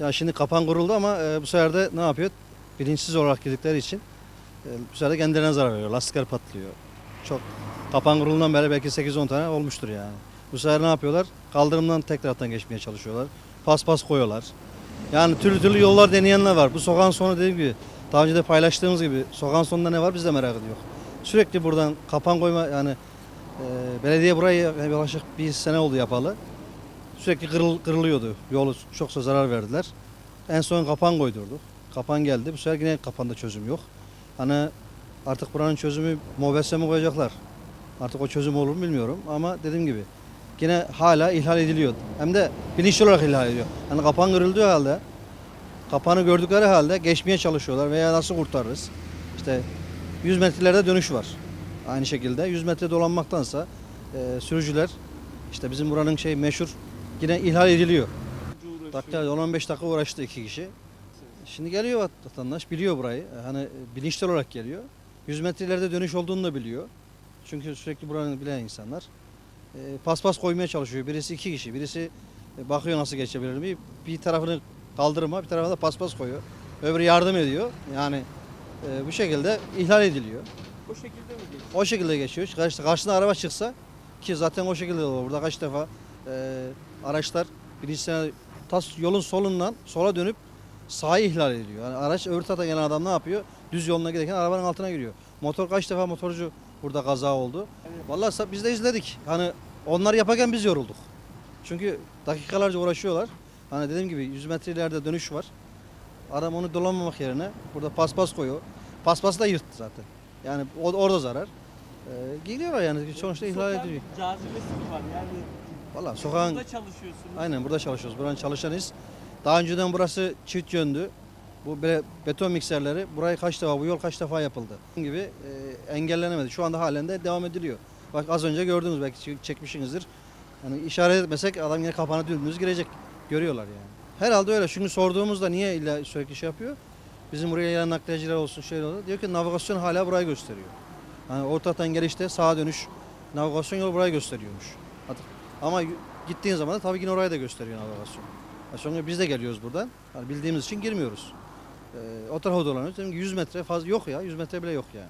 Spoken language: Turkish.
Ya şimdi kapan kuruldu ama e, bu sefer de ne yapıyor? Bilinçsiz olarak girdikleri için e, bu sefer de kendilerine zarar veriyor. Lastikler patlıyor. Çok kapan kurulundan beri belki 8-10 tane olmuştur yani. Bu sefer ne yapıyorlar? Kaldırımdan tekrardan geçmeye çalışıyorlar. Pas pas koyuyorlar. Yani türlü türlü yollar deneyenler var. Bu sokağın sonu dediğim gibi daha önce de paylaştığımız gibi sokağın sonunda ne var biz de merak ediyor. Sürekli buradan kapan koyma yani e, belediye burayı yaklaşık bir sene oldu yapalı. Sürekli kırıl, kırılıyordu. Yolu çoksa zarar verdiler. En son kapan koydurduk. Kapan geldi. Bu sefer yine kapanda çözüm yok. Hani artık buranın çözümü mobese mi koyacaklar? Artık o çözüm olur mu bilmiyorum ama dediğim gibi yine hala ihlal ediliyor. Hem de bilinçli olarak ihlal ediliyor. Hani kapan kırıldığı halde kapanı gördükleri halde geçmeye çalışıyorlar veya nasıl kurtarırız? İşte 100 metrelerde dönüş var. Aynı şekilde 100 metre dolanmaktansa e, sürücüler işte bizim buranın şey meşhur yine ihlal ediliyor. Dakika 10-15 dakika uğraştı iki kişi. Şimdi geliyor vatandaş biliyor burayı. Hani bilinçli olarak geliyor. 100 metrelerde dönüş olduğunu da biliyor. Çünkü sürekli buranın bilen insanlar. E, paspas koymaya çalışıyor. Birisi iki kişi. Birisi e, bakıyor nasıl geçebilir mi? Bir tarafını kaldırıma bir tarafına da paspas koyuyor. Öbürü yardım ediyor. Yani e, bu şekilde ihlal ediliyor. O şekilde mi geçiyor? O şekilde geçiyor. Karşı, karşına araba çıksa ki zaten o şekilde olur. Burada kaç defa e, araçlar birincisine tas yolun solundan sola dönüp sağı ihlal ediyor. Yani araç öbür tarafa gelen adam ne yapıyor? Düz yoluna giderken arabanın altına giriyor. Motor kaç defa motorcu burada kaza oldu. Vallahi biz de izledik. Hani onlar yaparken biz yorulduk. Çünkü dakikalarca uğraşıyorlar. Hani dediğim gibi 100 metre ileride dönüş var. Adam onu dolanmamak yerine burada paspas koyuyor. Paspası da yırttı zaten. Yani orada zarar. Ee, geliyorlar yani sonuçta ihlal ediyor. Cazibesi var? Yani Valla sokağın burada çalışıyorsunuz. aynen burada çalışıyoruz. Buranın çalışanıyız. Daha önceden burası çift yöndü. Bu beton mikserleri burayı kaç defa bu yol kaç defa yapıldı. Bunun gibi e, engellenemedi. Şu anda halen de devam ediliyor. Bak az önce gördünüz belki çek- çekmişsinizdir. Yani işaret etmesek adam yine kapana dümdüz girecek. Görüyorlar yani. Herhalde öyle. Çünkü sorduğumuzda niye illa sürekli şey yapıyor? Bizim buraya gelen nakliyeciler olsun şöyle olsun. Diyor ki navigasyon hala burayı gösteriyor. Yani ortadan gelişte sağa dönüş navigasyon yolu burayı gösteriyormuş. Artık- Ama gittiğin zaman da tabii ki orayı da gösteriyor navigasyon. Ya Sonra biz de geliyoruz buradan. Yani bildiğimiz için girmiyoruz. Ee, o tarafa dolanıyoruz. Dedim ki 100 metre fazla yok ya. 100 metre bile yok yani.